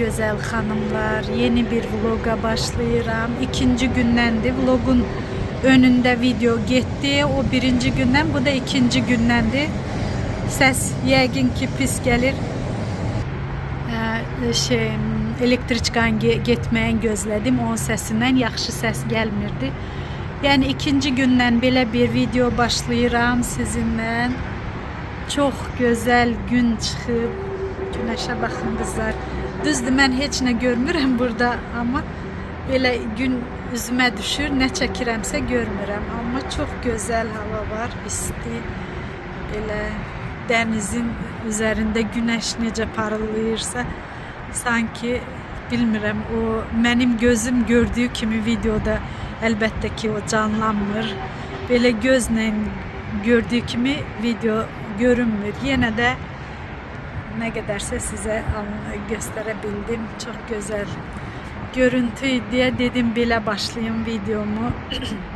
Güzel hanımlar, yeni bir vloga başlayıram. İkinci gündendi. Vlogun önünde video gitti. O birinci günden, bu da ikinci gündendi. Ses yəqin ki pis gelir. Ee, şey, elektriçkan ge- getməyin gözlədim. Onun səsindən yaxşı səs gəlmirdi. Yəni ikinci gündən belə bir video başlayıram sizinlə. Çox gözəl gün çıxıb. Günəşə baxın qızlar. Düzdür, mən heç nə görmürəm burada, amma belə gün üzümə düşür, nə çəkirəmsə görmürəm. Amma çox gözəl hava var, isti. Belə dənizin üzərində günəş necə parıldayırsa, sanki bilmirəm, o mənim gözüm gördüyü kimi videoda əlbəttə ki o canlanmır. Belə gözlə gördüyü kimi video görünmür. Yenə də nə qədərsə sizə an- göstərə bildim. Çox gözəl görüntü deyə dedim belə başlayım videomu.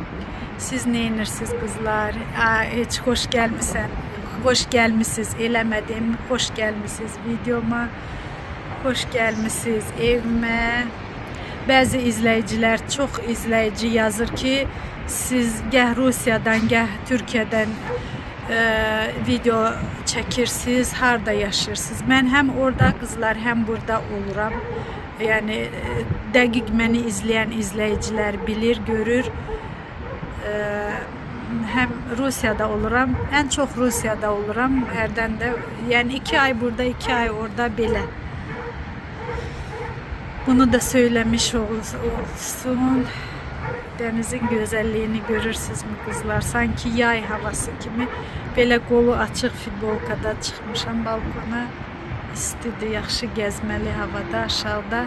Siz nə edirsiniz qızlar? Aa, heç xoş gəlmisən. Xoş gəlmisiniz eləmədim. Xoş gəlmisiniz videoma. Xoş gəlmisiniz evimə. Bəzi izləyicilər, çox izləyici yazır ki, siz gəh Rusiyadan, gəh Türkiyədən e, video çəkirsiniz, harda yaşayırsınız? Mən həm orada qızlar, həm burada oluram. Yəni e, dəqiq məni izləyən izləyicilər bilir, görür. E, həm Rusiyada oluram, ən çox Rusiyada oluram. Hərdən də, yəni 2 ay burada, 2 ay orada belə. Bunu da söylemiş ol- olsun. Denizin güzelliğini görürsünüz mü kızlar? Sanki yay havası gibi. Belə qolu açıq futbolkada çıxmışam balkona. İstidir, yaxşı gəzməli havada, aşağıda.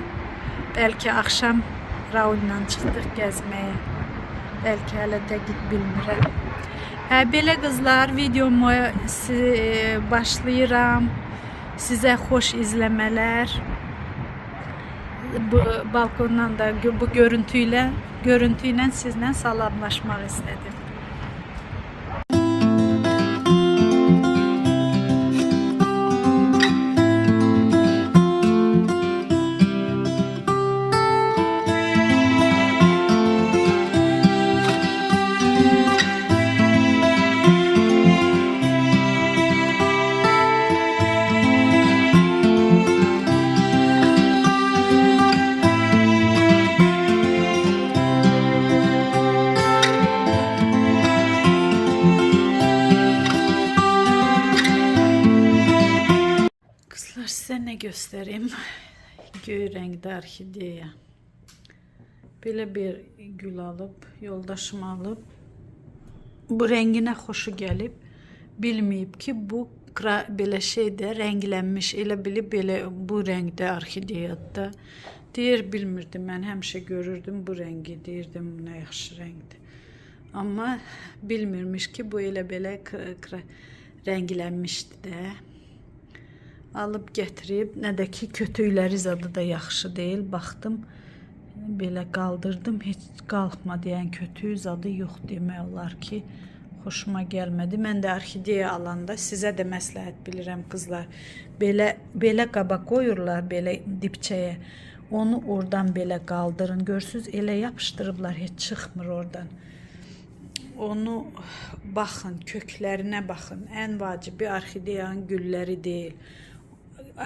Bəlkə axşam Raul'la çıxdıq gəzməyə. Bəlkə hələ dəqiq bilmirəm. Hə, belə qızlar, videomu si- başlayıram. Sizə xoş izləmələr bu balkondan da bu görüntüyle görüntüyle sizle salamlaşmak istedim. Göstereyim? Göy renkli orkideya. Böyle bir gül alıp, yoldaşım alıp, bu rengine hoşu gelip, bilmeyip ki bu belə şeydə rənglənmiş, elə bilib belə bu rəngdə orkideyadır. Deyir bilmirdim mən həmişə görürdüm bu rəngi, deyirdim nə yaxşı rəngdir. Amma bilmirmiş ki bu elə belə rənglənmişdi də. Alıb gətirib, nə də ki kötükləri zadı da yaxşı deyil. Baxdım, belə qaldırdım, heç qalxmadı. Yəni kötüyü zadı yox demək olar ki, xoşuma gəlmədi. Mən də orxideya alanda sizə də məsləhət bilirəm qızlar. Belə belə qaba qoyurlar belə dipçəyə. Onu oradan belə qaldırın. Görsüz elə yapışdırıblar, heç çıxmır oradan. Onu baxın, köklərinə baxın. Ən vacibi orxideyanın gülləri deyil.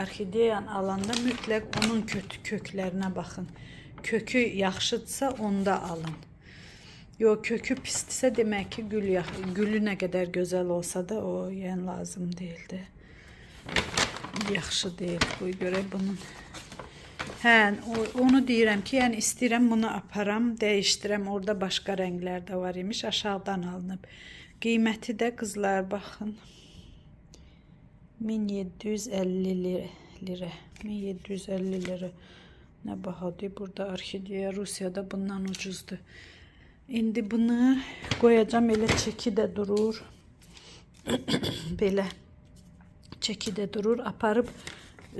Orxideyan alanda mütləq onun kötü köklərinə baxın. Kökü yaxşıdsa onda alın. Yo kökü pisdirsə demək ki, gül gülü nə qədər gözəl olsa da o yəni lazım deyildi. Yaxşı deyil. Qoy görək bunun. Hə, onu deyirəm ki, yəni istəyirəm bunu aparam, dəyişdirəm. Orada başqa rənglər də var imiş, aşağıdan alınıb. Qiyməti də qızlar baxın. 1750 lira. lira. 1750 lira. Ne bahadır burada orkideya Rusiyada bundan ucuzdur. İndi bunu koyacağım elə çeki də durur. belə çeki də durur. Aparıb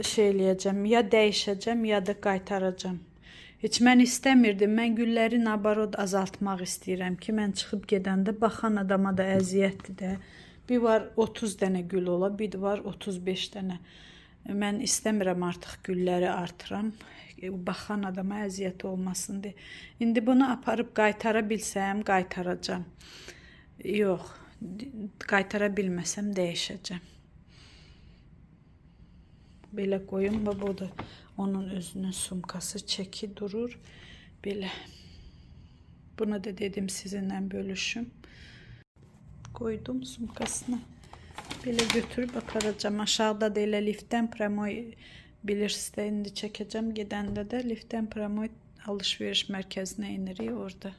şey eləyəcəm. Ya dəyişəcəm ya da qaytaracağım. Heç mən istəmirdim. Mən gülləri nabarod azaltmaq istəyirəm ki, mən çıxıb gedəndə baxan adama da əziyyətdir də. Bir var 30 dənə gül ola, bir var 35 dənə. Mən istəmirəm artıq gülləri artıram. Baxan adama əziyyət olmasın deyə. İndi bunu aparıb qaytara bilsəm, qaytaracağam. Yox, qaytara bilməsəm dəyişəcəm. Belə qoyum və bu da onun özünün sumkası çeki durur. Belə. Bunu da dedim sizinlə bölüşüm. Koydum sumkasına. Belə götürüb aparacağım. Aşağıda da elə liftdən Pramoy bilirsiniz də indi çəkəcəm. Gedəndə də liftdən Pramoy alış-veriş mərkəzinə enirik orada.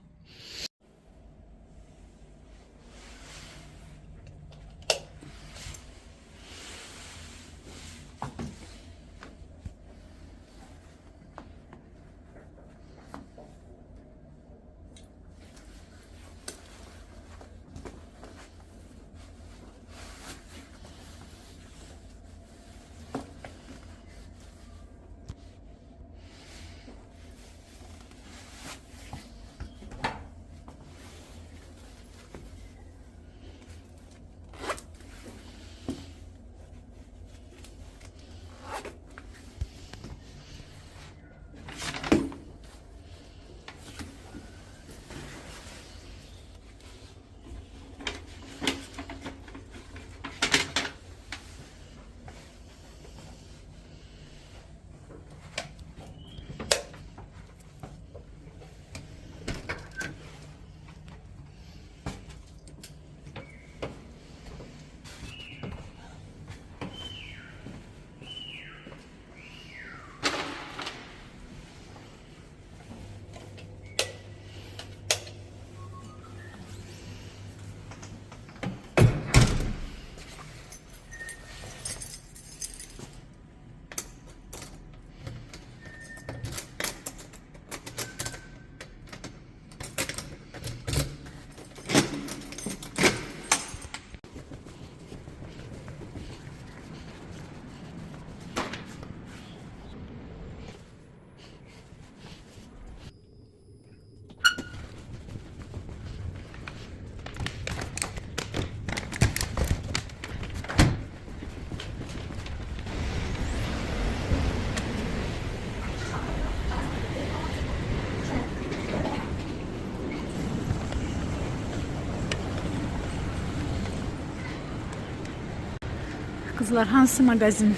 Kızlar hansı magazin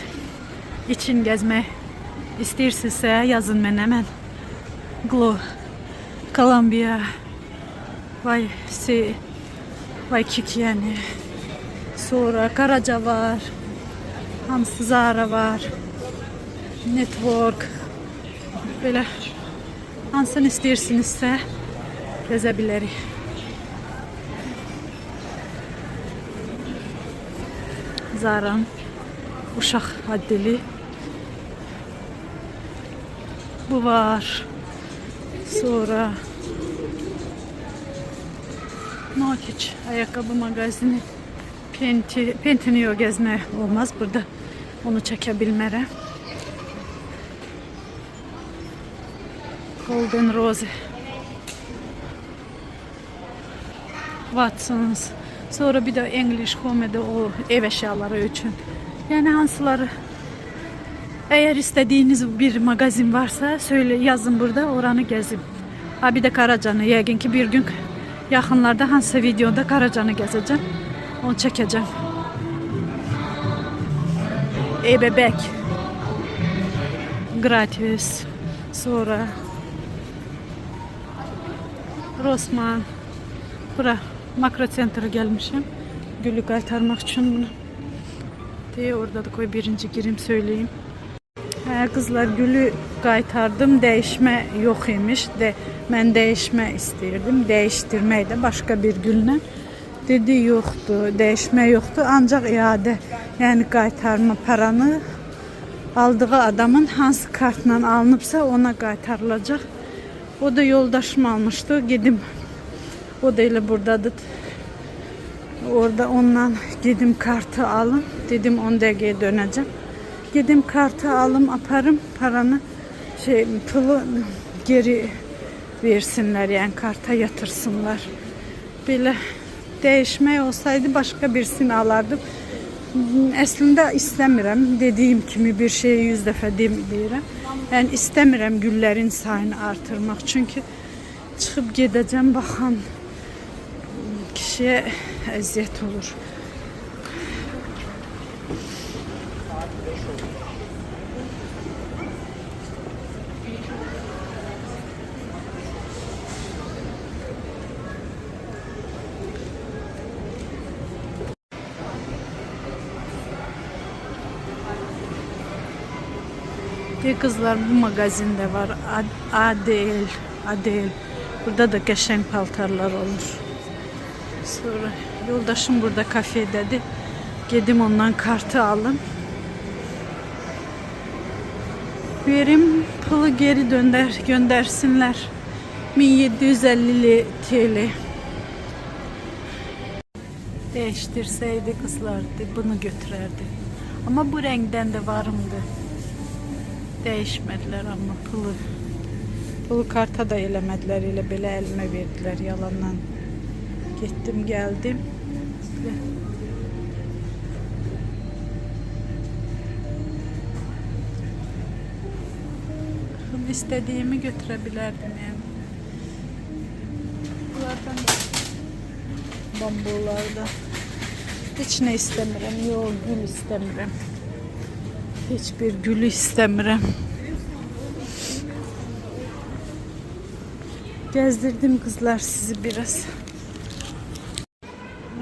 için gezme istəyirsinizsə yazın mənə mən. Glow, Columbia, vay si, vay Kik yani. Sonra Karaca var. Hamısı Zara var. Network. Belə hansını istəyirsinizsə gəzə bilərik. Zara'nın uşaq haddeli. Bu var. Sonra Nokic ayakkabı magazini Penti, Pentinio gezme olmaz burada. Onu çekebilmere. Golden Rose. Watsons. Sonra bir de English Home'de o ev eşyaları için. Yani hansıları eğer istediğiniz bir magazin varsa söyle yazın burada oranı gezin. Ha bir de Karacan'ı yəqin ki bir gün yaxınlarda hansısa videoda Karacan'ı gezeceğim. Onu çekeceğim. Ey bebek. Gratis. Sonra Rosman. Bura makro center'a gelmişim. Gülü kaytarmak için bunu. Diye orada da koy birinci girim söyleyeyim. Hə, qızlar gülü qaytardım, dəyişmə yox imiş. De, mən dəyişmə istəyirdim, dəyişdirmək də başqa bir güllä. Dedi yoxdur, dəyişmə yoxdur, ancaq iadə, yəni qaytarma paranı aldığı adamın hansı kartla alınıbsa ona qaytarılacaq. O da yoldaşım almışdı, gedim. O da elə buradadır. Orada ondan gedim kartı alın. Dedim 10 dəqiqəyə dönəcəm. Gedim kartı alım, aparım paranı şey pulu geri versinler yani karta yatırsınlar. Böyle değişme olsaydı başka birisini alardım. Əslində istəmirəm. Dediyim kimi bir şeyi 100 dəfə deyirəm. Yəni istəmirəm güllərin sayını artırmaq. Çünki çıxıb gedəcəm baxan kişiyə əziyyət olur. De kızlar bu magazinde var. Ad- Adel, Adel. Burada da qəşəng paltarlar olur. Sonra yoldaşım burada kafedədir. Gedim ondan kartı alım. Verim pulu geri dönder, göndersinler. 1750 TL. Değiştirseydi kızlardı bunu götürerdi. Ama bu renkten de varımdı. Değişmediler ama pulu. Pulu karta da eləmədilər, elə belə əlimə verdilər yalandan. Getdim, gəldim. Götürə bilərdim yəni. Bunlardan da bambulardan. Heç nə istəmirəm, yox, gül istəmirəm. Heç bir gülü istəmirəm. Gezdirdim kızlar sizi biraz.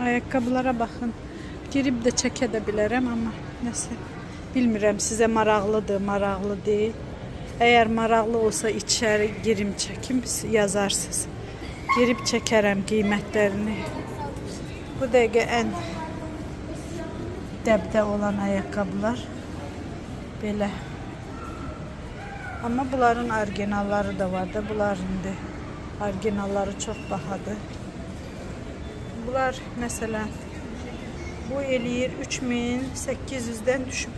Ayakkabılara bakın. Girip de bilərəm amma nəsə bilmirəm sizə maraqlıdır, maraqlı deyil. Əgər maraqlı olsa içəri girim çəkim yazarsınız. Girib çəkərəm qiymətlərini. Bu dəqiqə ən dəbdə olan ayakkabılar belə. Amma bunların orijinalları da var da bunlar indi orijinalları çox bahadır. Bunlar məsələn bu eləyir 3800-dən düşüb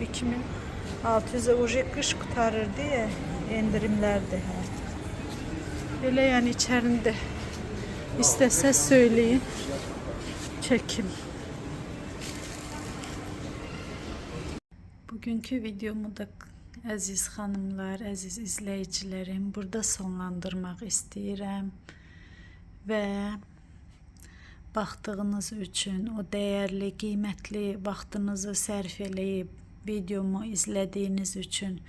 2600-ə uje qış qutarır deyə endirimlərdir artıq. Belə yəni içərində istəsəz söyləyin. Çəkim. Bugünkü videomu da əziz xanımlar, əziz izləyicilərim burada sonlandırmaq istəyirəm və baxdığınız üçün, o dəyərli, qiymətli vaxtınızı sərf eləyib videomu izlədiyiniz üçün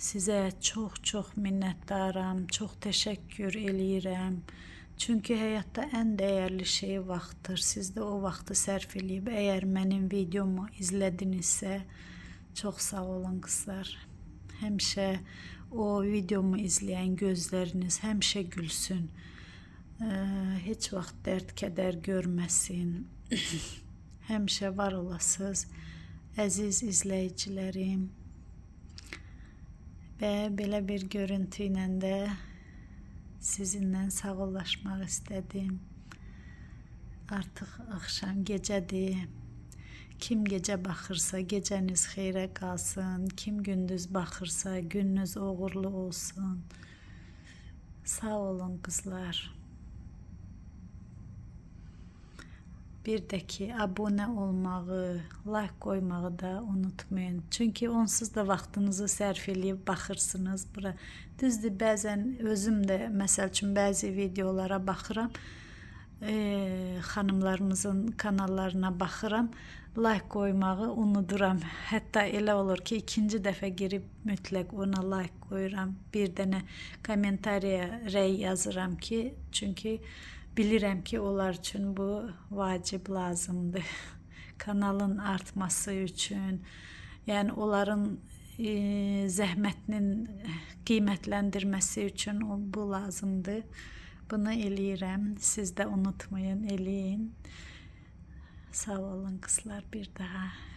sizə çox-çox minnətdaram, çox təşəkkür eləyirəm. Çünki həyatda ən dəyərli şey vaxtdır. Siz də o vaxtı sərf eləyib əgər mənim videomu izlədinizsə, çox sağ olun qızlar. Həmişə o videomu izləyən gözləriniz həmişə gülsün. Ə, heç vaxt dərd, kədər görməsin. həmişə var olasınız əziz izləyicilərim. Və belə bir görüntü ilə də sizinlə sağollaşmaq istədim. Artıq axşam gecədir. Kim gecə baxırsa gecəniz xeyrə qalsın. Kim gündüz baxırsa gününüz uğurlu olsun. Sağ olun qızlar. Bir də ki, abunə olmağı, like qoymağı da unutmayın. Çünki onsuz da vaxtınızı sərf eləyib baxırsınız bura. Düzdür, bəzən özüm də məsəl üçün bəzi videolara baxıram. E, xanımlarımızın kanallarına baxıram. Like qoymağı unuduram. Hətta elə olur ki, ikinci dəfə girib mütləq ona like qoyuram. Bir dənə kommentariya rəy yazıram ki, çünki bilirəm ki, onlar üçün bu vacib lazımdır. Kanalın artması üçün, yəni onların e, zəhmətinin qiymətləndirməsi üçün bu lazımdır. Bunu eləyirəm. Siz də unutmayın, eləyin. Sağ olun kızlar bir daha.